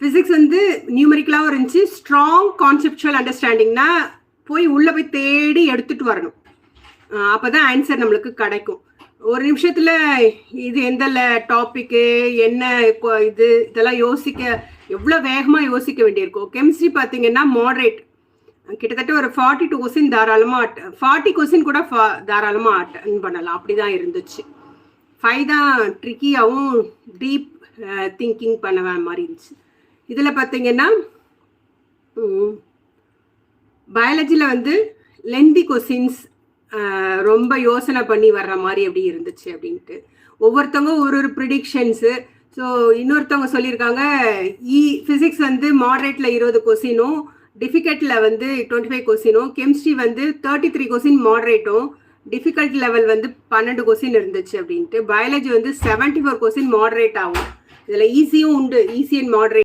Physics வந்து நியூமரிக்கலாகவும் இருந்துச்சு. Strong conceptual அண்டர்ஸ்டாண்டிங்னா போய் உள்ளே போய் தேடி எடுத்துட்டு வரணும். அப்போ தான் ஆன்சர் நம்மளுக்கு கிடைக்கும். ஒரு நிமிஷத்தில் இது எந்த டாப்பிக்கு என்ன கொ- இது இதெல்லாம் யோசிக்க எவ்வளோ வேகமாக யோசிக்க வேண்டியிருக்கும். கெமிஸ்ட்ரி பார்த்தீங்கன்னா மாடரேட் கிட்டத்தட்ட ஒரு ஃபார்ட்டி டூ கொஸ்டின் தாராளமாக அட் ஃபார்ட்டி கொஸ்டின் கூட ஃபா தாராளமாக அட்டன் பண்ணலாம். அப்படி தான் இருந்துச்சு. ஃபைவ் தான் ட்ரிக்கியாகவும் டீப் திங்கிங் பண்ண மாதிரி இருந்துச்சு. இதில் பார்த்தீங்கன்னா பயாலஜியில் வந்து லெந்தி கொஸ்டின்ஸ் ரொம்ப யோசனை பண்ணி வர்ற மாதிரி எப்படி இருந்துச்சு அப்படின்ட்டு. ஒவ்வொருத்தவங்க ஒரு ஒரு ப்ரிடிக்ஷன்ஸு ஸோ இன்னொருத்தவங்க சொல்லியிருக்காங்க e, இ ஃபிசிக்ஸ் வந்து மாடரேட்டில் இருபது கொஸ்டினும் டிஃபிகல்ட்டில் வந்து டுவெண்ட்டி ஃபைவ் கொஸ்டினும் கெமிஸ்ட்ரி வந்து தேர்ட்டி த்ரீ கொஸ்டின் மாடரேட்டும் டிஃபிகல்ட் லெவல் வந்து பன்னெண்டு கொஸ்டின் இருந்துச்சு அப்படின்ட்டு. பயாலஜி வந்து செவன்ட்டி ஃபோர் கொஸ்டின் மாடரேட் ஆகும். இதில் ஈஸியும் உண்டு ஈஸி அண்ட் மாடரேட்